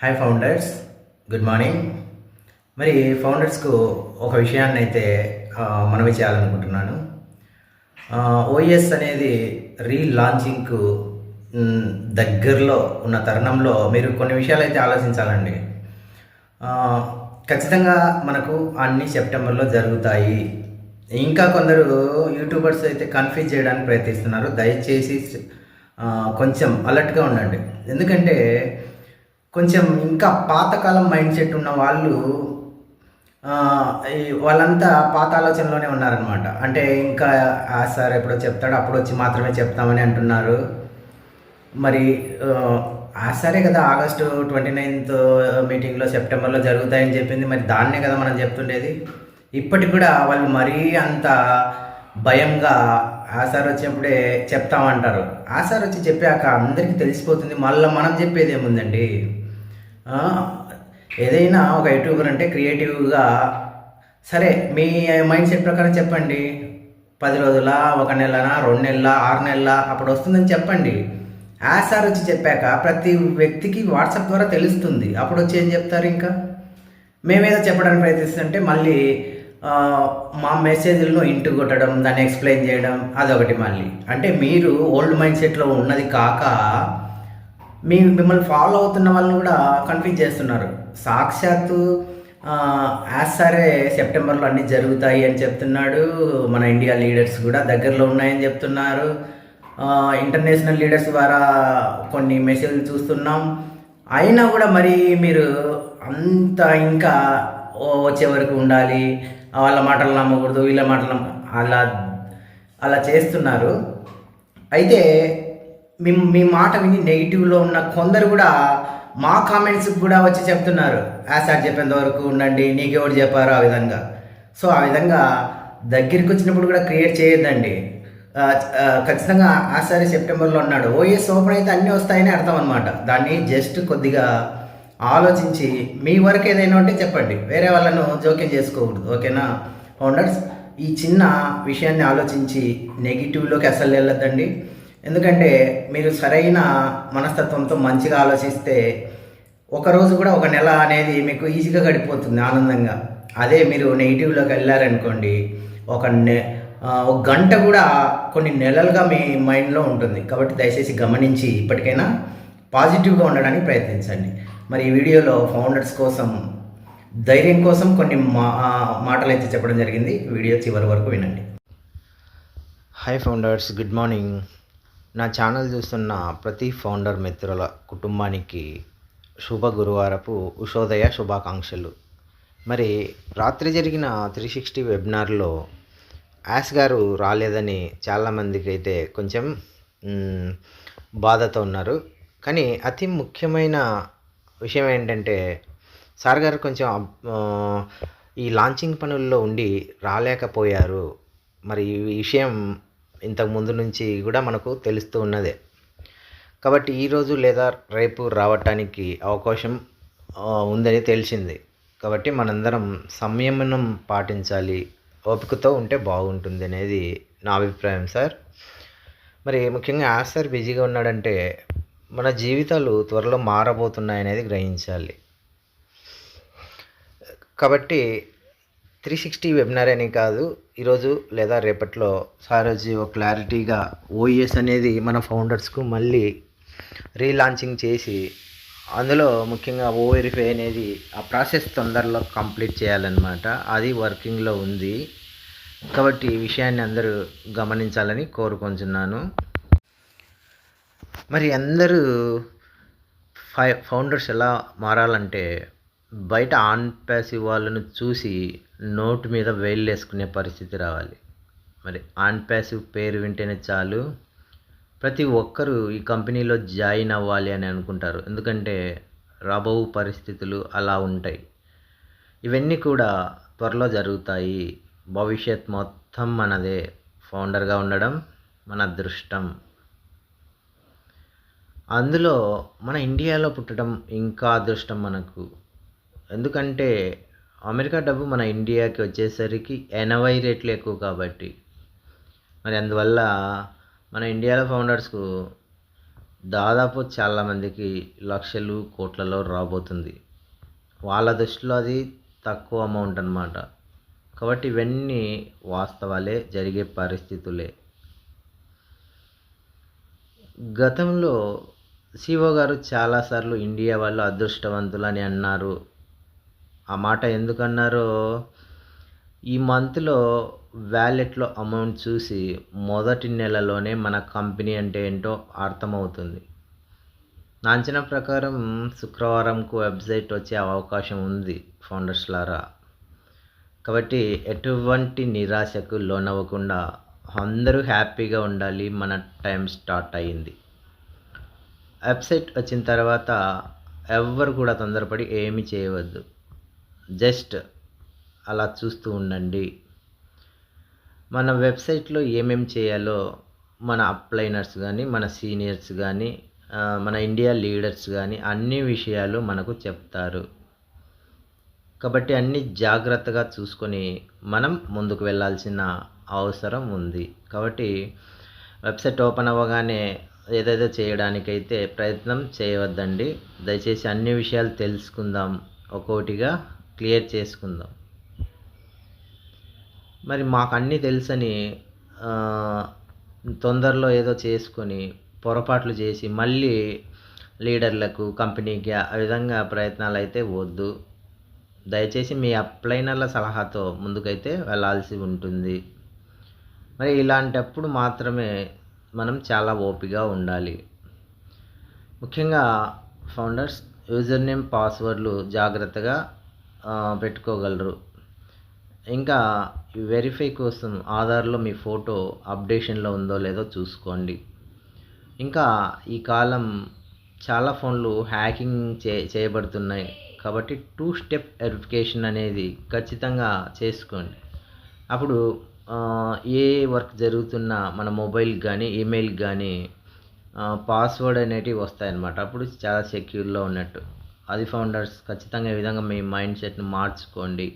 Hi founders good morning మరి ఫౌండర్స్కు ఒక విషయాన్ని అయితే మనవి చేయాలనుకుంటున్నాను. ఓఎస్ అనేది రీలాంచింగ్కు దగ్గరలో ఉన్న తరుణంలో మీరు కొన్ని విషయాలు అయితే ఆలోచించాలండి. ఖచ్చితంగా మనకు అన్ని సెప్టెంబర్లో జరుగుతాయి. ఇంకా కొందరు యూట్యూబర్స్ అయితే కన్ఫ్యూజ్ చేయడానికి ప్రయత్నిస్తున్నారు. దయచేసి కొంచెం అలర్ట్గా ఉండండి. ఎందుకంటే కొంచెం ఇంకా పాతకాలం మైండ్ సెట్ ఉన్న వాళ్ళు ఈ వాళ్ళంతా పాత ఆలోచనలోనే ఉన్నారనమాట అంటే ఇంకా ఆ సార్ ఎప్పుడో చెప్తాడు అప్పుడు వచ్చి మాత్రమే చెప్తామని అంటున్నారు. మరి ఆ, సరే కదా ఆగస్టు ట్వంటీ నైన్త్ మీటింగ్లో సెప్టెంబర్లో జరుగుతాయని చెప్పింది మరి దాన్నే కదా మనం చెప్తుండేది. ఇప్పటికి కూడా వాళ్ళు మరీ అంత భయంగా ఆ సార్ వచ్చినప్పుడే చెప్తామంటారు. ఆ సార్ వచ్చి చెప్పాక అందరికీ తెలిసిపోతుంది మళ్ళీ మనం చెప్పేది ఏముందండి? ఏదైనా ఒక యూట్యూబర్ అంటే క్రియేటివ్గా సరే మీ మైండ్ సెట్ ప్రకారం చెప్పండి. పది రోజుల ఒక నెలనా రెండు నెలల ఆరు నెలల అప్పుడు వస్తుందని చెప్పండి. ఆ సార్ వచ్చి చెప్పాక ప్రతి వ్యక్తికి వాట్సాప్ ద్వారా తెలుస్తుంది. అప్పుడు వచ్చి ఏం చెప్తారు ఇంకా? మేమేదో చెప్పడానికి ప్రయత్నిస్తుంటే మళ్ళీ మా మెసేజ్లను ఇంటి కొట్టడం దాన్ని ఎక్స్ప్లెయిన్ చేయడం అదొకటి మళ్ళీ. అంటే మీరు ఓల్డ్ మైండ్ సెట్లో ఉన్నది కాక మీ మిమ్మల్ని ఫాలో అవుతున్న వాళ్ళని కూడా కన్ఫ్యూజ్ చేస్తున్నారు. సాక్షాత్తు సరే సెప్టెంబర్లో అన్నీ జరుగుతాయి అని చెప్తున్నాడు. మన ఇండియా లీడర్స్ కూడా దగ్గరలో ఉన్నాయని చెప్తున్నారు. ఇంటర్నేషనల్ లీడర్స్ ద్వారా కొన్ని మెసేజ్లు చూస్తున్నాం. అయినా కూడా మరి మీరు అంత ఇంకా వచ్చే వరకు ఉండాలి. వాళ్ళ మాటలు నమ్మకూడదు వీళ్ళ మాటలు అలా అలా చేస్తున్నారు. అయితే మీ మీ మాట విని నెగిటివ్లో ఉన్న కొందరు కూడా మా కామెంట్స్ కూడా వచ్చి చెప్తున్నారు. ఆ సార్ చెప్పేంత వరకు ఉండండి నీకెవరు చెప్పారు ఆ విధంగా. సో ఆ విధంగా దగ్గరికి వచ్చినప్పుడు కూడా క్రియేట్ చేయొద్దండి. ఖచ్చితంగా ఆ సారి సెప్టెంబర్లో ఉన్నాడు. ఓఎస్ ఓపెన్ అయితే అన్నీ వస్తాయని అర్థం అనమాట దాన్ని జస్ట్ కొద్దిగా ఆలోచించి మీ వరకు ఏదైనా ఉంటే చెప్పండి. వేరే వాళ్ళను జోక్యం చేసుకోకూడదు. ఓకేనా? ఫౌండర్స్ ఈ చిన్న విషయాన్ని ఆలోచించి నెగిటివ్లోకి అసలు వెళ్ళొద్దండి. ఎందుకంటే మీరు సరైన మనస్తత్వంతో మంచిగా ఆలోచిస్తే ఒక రోజు కూడా ఒక నెల అనేది మీకు ఈజీగా గడిపోతుంది ఆనందంగా. అదే మీరు నెగిటివ్లోకి వెళ్ళారనుకోండి ఒక నె ఒక గంట కూడా కొన్ని నెలలుగా మీ మైండ్లో ఉంటుంది. కాబట్టి దయచేసి గమనించి ఇప్పటికైనా పాజిటివ్గా ఉండడానికి ప్రయత్నించండి. మరి ఈ వీడియోలో ఫౌండర్స్ కోసం ధైర్యం కోసం కొన్ని మా మాటలు అయితే చెప్పడం జరిగింది. వీడియో చివరి వరకు వినండి. హాయ్ ఫౌండర్స్ గుడ్ మార్నింగ్ నా ఛానల్ చూస్తున్న ప్రతి ఫౌండర్ మిత్రుల కుటుంబానికి శుభ గురువారపు ఉషోదయ శుభాకాంక్షలు. మరి రాత్రి జరిగిన త్రీ సిక్స్టీ వెబినార్లో యాస్ గారు రాలేదని చాలామందికి అయితే కొంచెం బాధతో ఉన్నారు. కానీ అతి ముఖ్యమైన విషయం ఏంటంటే సార్ గారు కొంచెం ఈ లాంచింగ్ పనుల్లో ఉండి రాలేకపోయారు. మరి ఈ విషయం ఇంతకు ముందు నుంచి కూడా మనకు తెలుస్తూ ఉన్నదే. కాబట్టి ఈరోజు లేదా రేపు రావటానికి అవకాశం ఉందని తెలిసింది. కాబట్టి మనందరం సంయమనం పాటించాలి. ఓపికతో ఉంటే బాగుంటుంది అనేది నా అభిప్రాయం సార్. మరి ముఖ్యంగా యాస్ సార్ బిజీగా ఉన్నాడంటే మన జీవితాలు త్వరలో మారబోతున్నాయనేది గ్రహించాలి. కాబట్టి త్రీ సిక్స్టీ వెబినార్ అని కాదు ఈరోజు లేదా రేపట్లో సార్ వచ్చి ఒక క్లారిటీగా ఓఎస్ అనేది మన ఫౌండర్స్కు మళ్ళీ రీలాంచింగ్ చేసి అందులో ముఖ్యంగా ఓ వెరిఫై అనేది ఆ ప్రాసెస్ తొందరలో కంప్లీట్ చేయాలన్నమాట. అది వర్కింగ్లో ఉంది. కాబట్టి ఈ విషయాన్ని అందరూ గమనించాలని కోరుకుంటున్నాను. మరి అందరూ ఫై ఫౌండర్స్ ఎలా మారాలంటే బయట ఆన్ ప్యాసివ్ వాళ్ళను చూసి నోటు మీద వేళ్ళు వేసుకునే పరిస్థితి రావాలి. మరి ఆన్ ప్యాసివ్ పేరు వింటేనే చాలు. ప్రతి ఒక్కరూ ఈ కంపెనీలో జాయిన్ అవ్వాలి అని అనుకుంటారు. ఎందుకంటే రాబో పరిస్థితులు అలా ఉంటాయి. ఇవన్నీ కూడా త్వరలో జరుగుతాయి. భవిష్యత్ మొత్తం మనదే ఫౌండర్గా ఉండడం మన అదృష్టం. అందులో మన ఇండియాలో పుట్టడం ఇంకా అదృష్టం మనకు. ఎందుకంటే అమెరికా డబ్బు మన ఇండియాకి వచ్చేసరికి ఎనభై రేట్లు ఎక్కువ కాబట్టి. మరి అందువల్ల మన ఇండియాలో ఫౌండర్స్కు దాదాపు చాలామందికి లక్షలు కోట్లలో రాబోతుంది. వాళ్ళ దృష్టిలో అది తక్కువ అమౌంట్ అనమాట కాబట్టి ఇవన్నీ వాస్తవాలే జరిగే పరిస్థితులే. గతంలో సిఓ గారు చాలాసార్లు ఇండియా వాళ్ళు అదృష్టవంతులు అని అన్నారు. ఆ మాట ఎందుకన్నారో ఈ మంత్లో వ్యాలెట్లో అమౌంట్ చూసి మొదటి నెలలోనే మన కంపెనీ అంటే ఏంటో అర్థమవుతుంది. నా అంచనా ప్రకారం శుక్రవారంకు వెబ్సైట్ వచ్చే అవకాశం ఉంది ఫౌండర్స్లారా కాబట్టి ఎటువంటి నిరాశకు లోనవ్వకుండా అందరూ హ్యాపీగా ఉండాలి మన టైం స్టార్ట్ అయ్యింది. వెబ్సైట్ వచ్చిన తర్వాత ఎవ్వరు కూడా తొందరపడి ఏమి చేయవద్దు. జస్ట్ అలా చూస్తూ ఉండండి. మన వెబ్సైట్లో ఏమేమి చేయాలో మన అప్లైనర్స్ కానీ మన సీనియర్స్ కానీ మన ఇండియా లీడర్స్ కానీ అన్ని విషయాలు మనకు చెప్తారు. కాబట్టి అన్ని జాగ్రత్తగా చూసుకొని మనం ముందుకు వెళ్ళాల్సిన అవసరం ఉంది. కాబట్టి వెబ్సైట్ ఓపెన్ అవ్వగానే ఏదేదో చేయడానికైతే ప్రయత్నం చేయవద్దండి. దయచేసి అన్ని విషయాలు తెలుసుకుందాం ఒక్కొక్కటిగా క్లియర్ చేసుకుందాం. మరి మాకు అన్నీ తెలుసని తొందరలో ఏదో చేసుకొని పొరపాట్లు చేసి మళ్ళీ లీడర్లకు కంపెనీకి ఆ విధంగా ప్రయత్నాలు అయితే వద్దు. దయచేసి మీ అప్లైనర్ల సలహాతో ముందుకైతే వెళ్ళాల్సి ఉంటుంది. మరి ఇలాంటప్పుడు మాత్రమే మనం చాలా ఓపిగా ఉండాలి. ముఖ్యంగా ఫౌండర్స్ యూజర్ నేమ్ పాస్వర్డ్లు జాగ్రత్తగా పెట్టుకోగలరు. ఇంకా వెరిఫై కోసం ఆధార్లో మీ ఫోటో అప్డేషన్లో ఉందో లేదో చూసుకోండి. ఇంకా ఈ కాలం చాలా ఫోన్లు హ్యాకింగ్ చే చేయబడుతున్నాయి. కాబట్టి టూ స్టెప్ వెరిఫికేషన్ అనేది ఖచ్చితంగా చేసుకోండి. అప్పుడు ఏ వర్క్ జరుగుతున్నా మన మొబైల్ కానీ ఈమెయిల్ కానీ పాస్వర్డ్ అనేటివి వస్తాయన్నమాట. అప్పుడు చాలా సెక్యూర్లో ఉన్నట్టు. అది ఫౌండర్స్ ఖచ్చితంగా ఈ విధంగా మీ మైండ్ సెట్ని మార్చుకోండి.